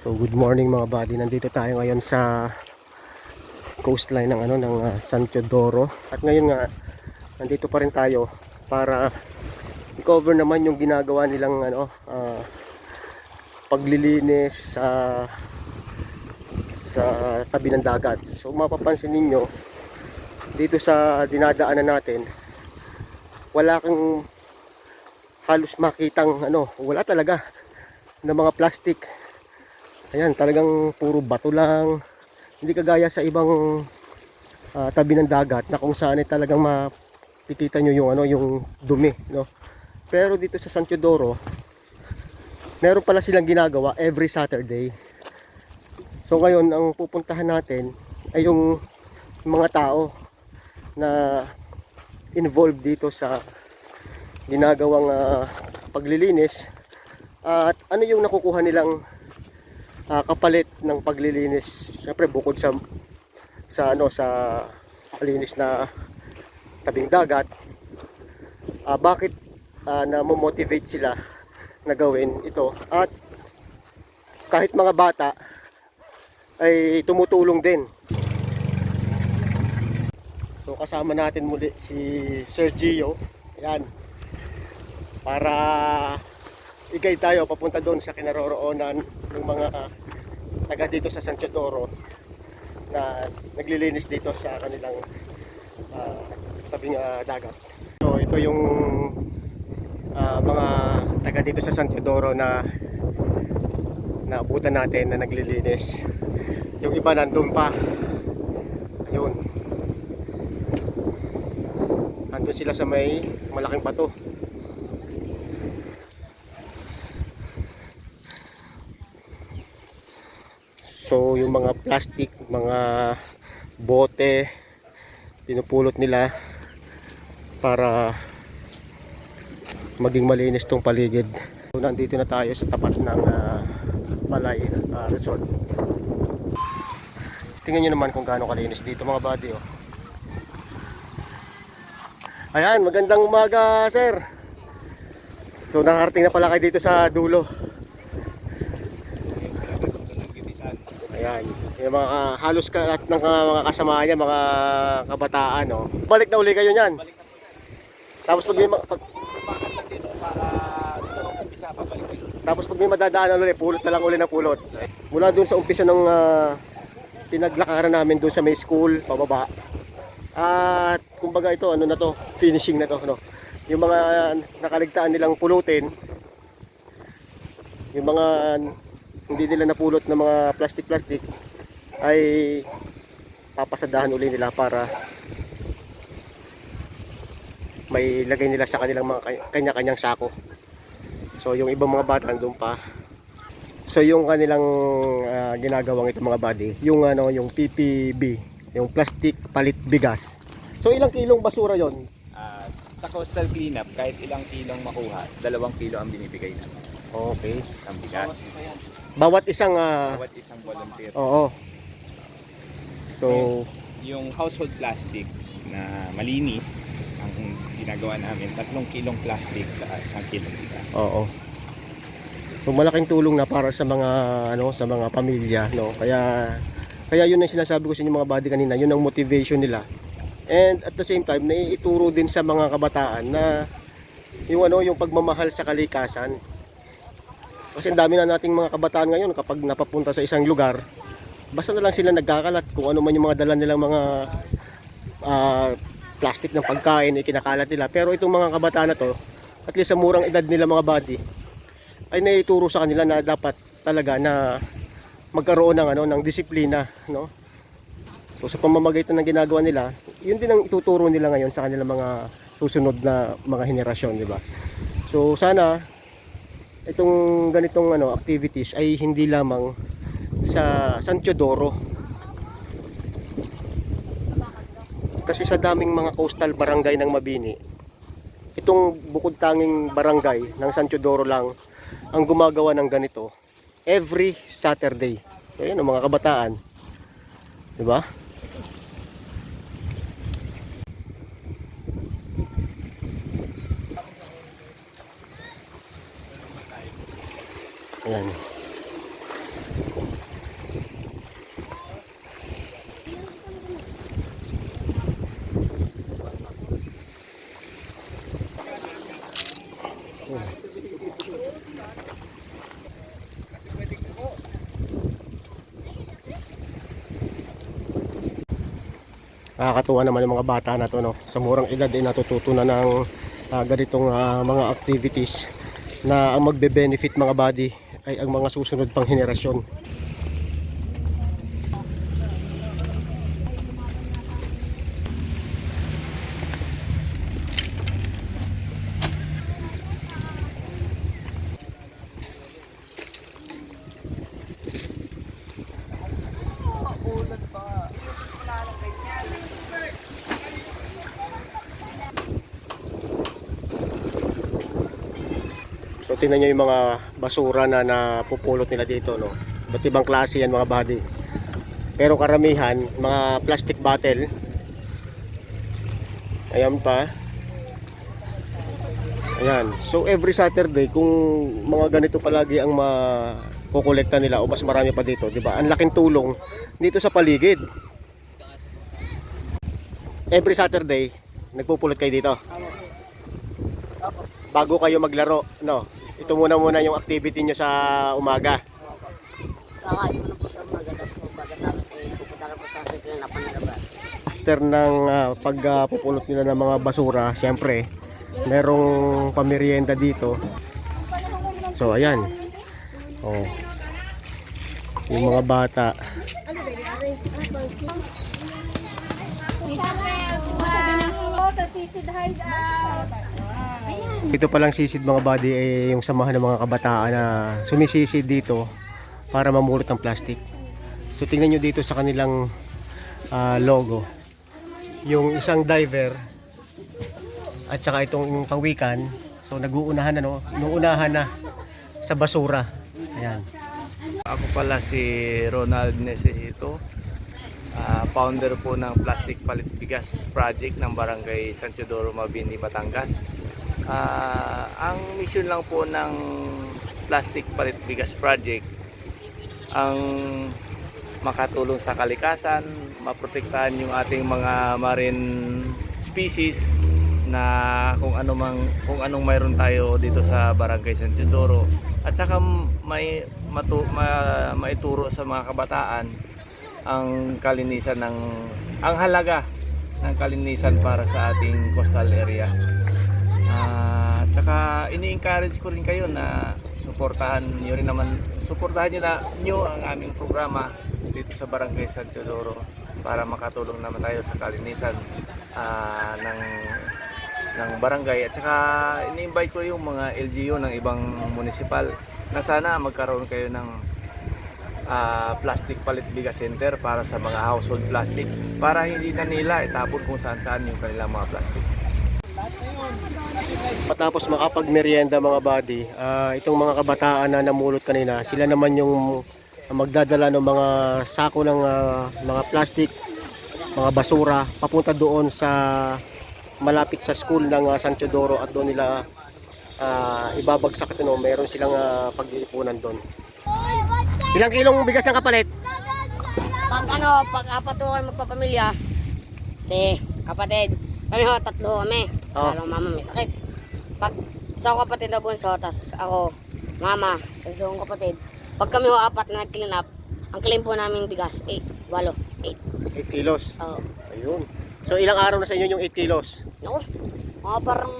So good morning mga buddy. Nandito tayo ngayon sa coastline ng ano ng ah, San Teodoro. At ngayon nga nandito pa rin tayo para i-cover naman yung ginagawa nilang ano ah, paglilinis sa sa tabi ng dagat. So mapapansin ninyo dito sa dinadaanan natin wala kang halos makitang ano, wala talaga ng mga plastic. Ayan, talagang puro bato lang. Hindi kagaya sa ibang ah, tabi ng dagat na kung saan ay talagang makikita nyo yung ano, yung dumi, no. Pero dito sa San Teodoro, meron pala silang ginagawa every Saturday. So ngayon, ang pupuntahan natin ay yung mga tao na involved dito sa ginagawang ah, paglilinis at ano yung nakukuha nilang ah, kapalit ng paglilinis syempre bukod sa sa ano sa malinis na tabing dagat ah, bakit ah, na motivate sila na gawin ito at kahit mga bata ay tumutulong din So kasama natin muli si Sir Gio. Ayan. Para igay tayo papunta doon sa kinaroroonan ng mga taga dito sa San Teodoro na naglilinis dito sa kanilang ah, tabing ah, dagat. So ito yung ah, mga taga dito sa San Teodoro na naabutan natin na naglilinis. Yung iba nandun pa. Ayun. Andun sila sa may malaking bato. So yung mga plastic, mga bote, pinupulot nila para maging malinis tong paligid. So, nandito na tayo sa tapat ng Balay ah, Resort. Tingnan nyo naman kung gaano kalinis dito mga buddy. Oh. Ayan, magandang umaga, sir. So, nakarating na pala kayo dito sa dulo. Ayan, yung mga halos ka lahat ng mga kasama niya, mga kabataan, no. Balik na uli kayo niyan. Tapos pag may ma- pag, tapos pag may madadaanan ulit, pulot na lang uli na pulot. Mula doon sa umpisa ng ah, pinaglakaran namin doon sa may school, pababa. At kumbaga ito, ano na to, finishing na to, no. Yung mga nakaligtaan nilang pulutin, yung mga hindi nila napulot ng mga plastic-plastic ay papasadahan uli nila para may lagay nila sa kanilang mga kanya-kanyang sako. So yung ibang mga bata andun pa. So yung kanilang ah, ginagawang ito mga buddy, yung ano, yung PPB, yung plastic palit bigas. So ilang kilong basura yon? Ah, sa coastal cleanup, kahit ilang kilong makuha, dalawang kilo ang binibigay namin Okay. ng bigas. Bawat isang ah, Bawat isang volunteer. oo. So Yung household plastic na malinis, ang ginagawa namin, tatlong kilong plastic sa isang kilong bigas. Oo. So malaking tulong na para sa mga ano sa mga pamilya, no. Kaya kaya yun ang sinasabi ko sa inyo mga buddy kanina, yun ang motivation nila. And at the same time, naiituro din sa mga kabataan na yung ano, yung pagmamahal sa kalikasan. Kasi ang dami na nating mga kabataan ngayon kapag napapunta sa isang lugar, basta na lang sila nagkakalat kung ano man yung mga dala nilang mga ah, plastic ng pagkain ay kinakalat nila. Pero itong mga kabataan na to, at least sa murang edad nila mga body, ay naituro sa kanila na dapat talaga na magkaroon ng ano ng disiplina, no? So sa pamamagitan ng ginagawa nila, yun din ang ituturo nila ngayon sa kanilang mga susunod na mga henerasyon, di ba? So sana itong ganitong ano activities ay hindi lamang sa San Teodoro. Kasi sa daming mga coastal barangay ng Mabini, itong bukod tanging barangay ng San Teodoro lang ang gumagawa ng ganito every Saturday. So, yun ang mga kabataan. 'Di ba? Ayan. Nakakatuwa naman yung mga bata na to no. Sa murang edad ay natututo na ng ah, ganitong ah, mga activities na ang magbe-benefit mga body ay ang mga susunod pang henerasyon. So tingnan nyo yung mga basura na napupulot nila dito no. Ba't ibang klase yan mga body. Pero karamihan, mga plastic bottle. Ayan pa. Ayan. So every Saturday kung mga ganito palagi ang makukolekta nila o mas marami pa dito, 'di ba? Ang laking tulong dito sa paligid. Every Saturday, nagpupulot kayo dito. Bago kayo maglaro, no? Ito muna muna yung activity nyo sa umaga. Kakain mo na po sa umaga, tapos po pagkatapos eh, pupunta na po sa akin na panalabas. After ng ah, pagpupulot nila ng mga basura, syempre, merong pamerienda dito. So, ayan. Oh. Yung mga bata. sa Sisid Hideout. Ito palang sisid mga body ay yung samahan ng mga kabataan na sumisisid dito para mamulot ng plastic. So tingnan nyo dito sa kanilang ah, logo. Yung isang diver at saka itong pangwikan. So nag-uunahan na no, inuunahan na sa basura. Ayan. Ako pala si Ronald Nesito, ah, founder po ng Plastic Palit Bigas Project ng Barangay San Teodoro, Mabini, Batangas. Ah, ang mission lang po ng Plastic Palit Bigas Project ang makatulong sa kalikasan, maprotektahan yung ating mga marine species na kung ano mang kung anong mayroon tayo dito sa Barangay San Teodoro at saka may matu, ma, maituro sa mga kabataan ang kalinisan ng ang halaga ng kalinisan para sa ating coastal area. Ah, at saka ini-encourage ko rin kayo na suportahan niyo rin naman suportahan niyo na niyo ang aming programa dito sa Barangay San Teodoro para makatulong naman tayo sa kalinisan ah, ng ng barangay at saka ini-invite ko yung mga LGU ng ibang municipal na sana magkaroon kayo ng ah, plastic palit bigas center para sa mga household plastic para hindi na nila itapon kung saan saan yung kanilang mga plastic. Matapos makapagmerienda mga body, ah, itong mga kabataan na namulot kanina, sila naman yung magdadala ng mga sako ng ah, mga plastic, mga basura, papunta doon sa malapit sa school ng ah, San Teodoro at doon nila ah, ibabagsak ito. No? Meron silang ah, pag-iipunan doon. Ilang kilong bigas ang kapalit? Pag ano, pag apat ko magpapamilya, te, kapatid, kami ho, tatlo kami. Oh. Dalawang mama may sakit. Pag isa ko kapatid na bunso, tas ako, mama, sa isang kapatid. Pag kami ho apat na nag-clean up, ang clean po namin bigas, 8, walo, 8. 8 kilos. Oo. Ayun. So ilang araw na sa inyo yung 8 kilos? Naku, mga parang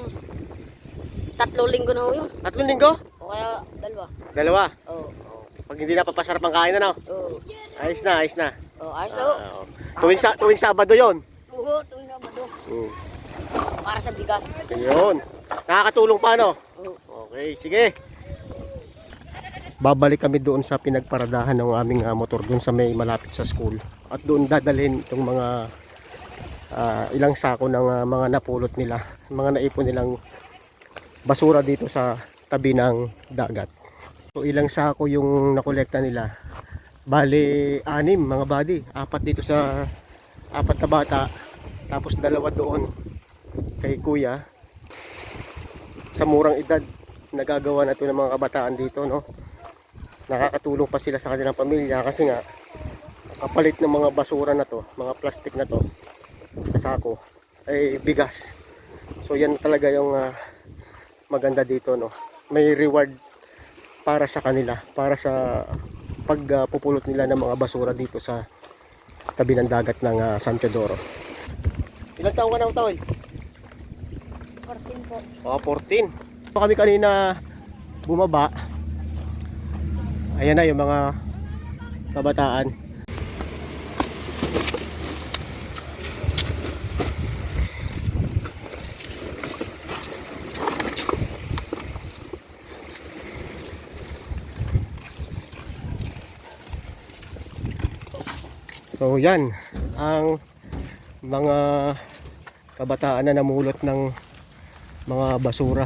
tatlo linggo na ho yun. Tatlong linggo? O kaya dalawa. Dalawa. Oo. Pag hindi na papasarap ang kain na no? Oo. Ayos na, ayos na. Oo, ayos na ho. Oo. tuwing, sa, tuwing Sabado yon. Oo, tuwing na ba Mm. Para sa bigas. Ayun. Nakakatulong pa no? Okay, sige. Babalik kami doon sa pinagparadahan ng aming ah, motor doon sa may malapit sa school. At doon dadalhin itong mga ah, ilang sako ng ah, mga napulot nila, mga naipon nilang basura dito sa tabi ng dagat. So ilang sako yung nakolekta nila? Bali, anim mga body. Apat dito sa apat na bata. Tapos dalawa doon kay kuya. Sa murang edad, nagagawa na ito ng mga kabataan dito, no? Nakakatulong pa sila sa kanilang pamilya kasi nga, kapalit ng mga basura na to, mga plastic na to, sa sako, ay bigas. So yan talaga yung ah, maganda dito, no? May reward para sa kanila, para sa pagpupulot nila ng mga basura dito sa tabi ng dagat ng ah, San Teodoro. Ilang taong ka na taon? 14 po. Oh, 14. So, kami kanina bumaba. Ayan na yung mga kabataan. So yan ang mga kabataan na namulot ng mga basura.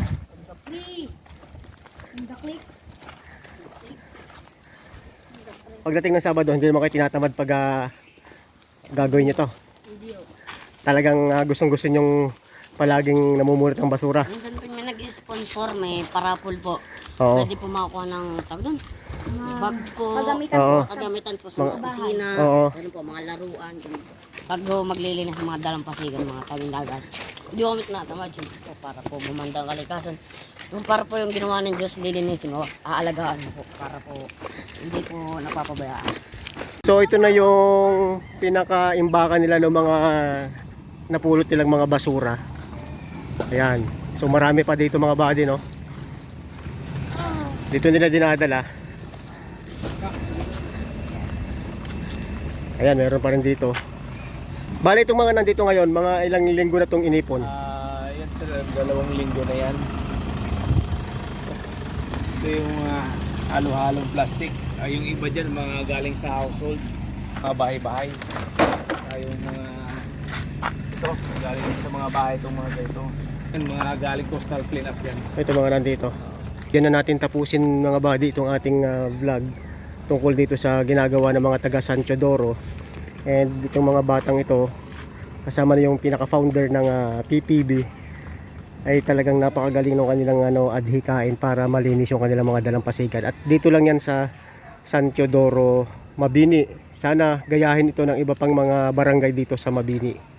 Pagdating ng Sabado, hindi naman kayo tinatamad pag ah, gagawin nyo to. Talagang gustong gusto nyong palaging namumulot ng basura. Minsan po may nag-sponsor, may parapol po. Oo. Pwede po makuha ng tag doon. Bag po. Pagamitan Oo. po. Kagamitan po sa mga kusina. Oo. Ganun po, mga laruan. ganun. Pag ho maglilinis ng mga dalampasigan, mga tabing dagat. Hindi ko kami tinatamad yun po para po bumanda ang kalikasan. Yung para po yung ginawa ng Diyos lilinisin ko, aalagaan po para po hindi po napapabayaan. So ito na yung pinaka-imbakan nila ng mga napulot nilang mga basura. Ayan. So marami pa dito mga body, no? Dito nila dinadala. Ayan, meron pa rin dito. Bale itong mga nandito ngayon, mga ilang linggo na itong inipon. Ah, yan sir, dalawang linggo na yan. Ito yung mga halo-halong plastic. Ah, yung iba dyan, mga galing sa household, mga bahay-bahay. Ah, yung mga ito, galing sa mga bahay itong mga ganito. Yan, mga galing coastal cleanup yan. Ito mga nandito. Diyan na natin tapusin mga buddy itong ating ah, vlog tungkol dito sa ginagawa ng mga taga San Teodoro. And itong mga batang ito, kasama na yung pinaka-founder ng ah, PPB, ay talagang napakagaling ng kanilang ano, adhikain para malinis yung kanilang mga dalampasigan. At dito lang yan sa San Teodoro, Mabini. Sana gayahin ito ng iba pang mga barangay dito sa Mabini.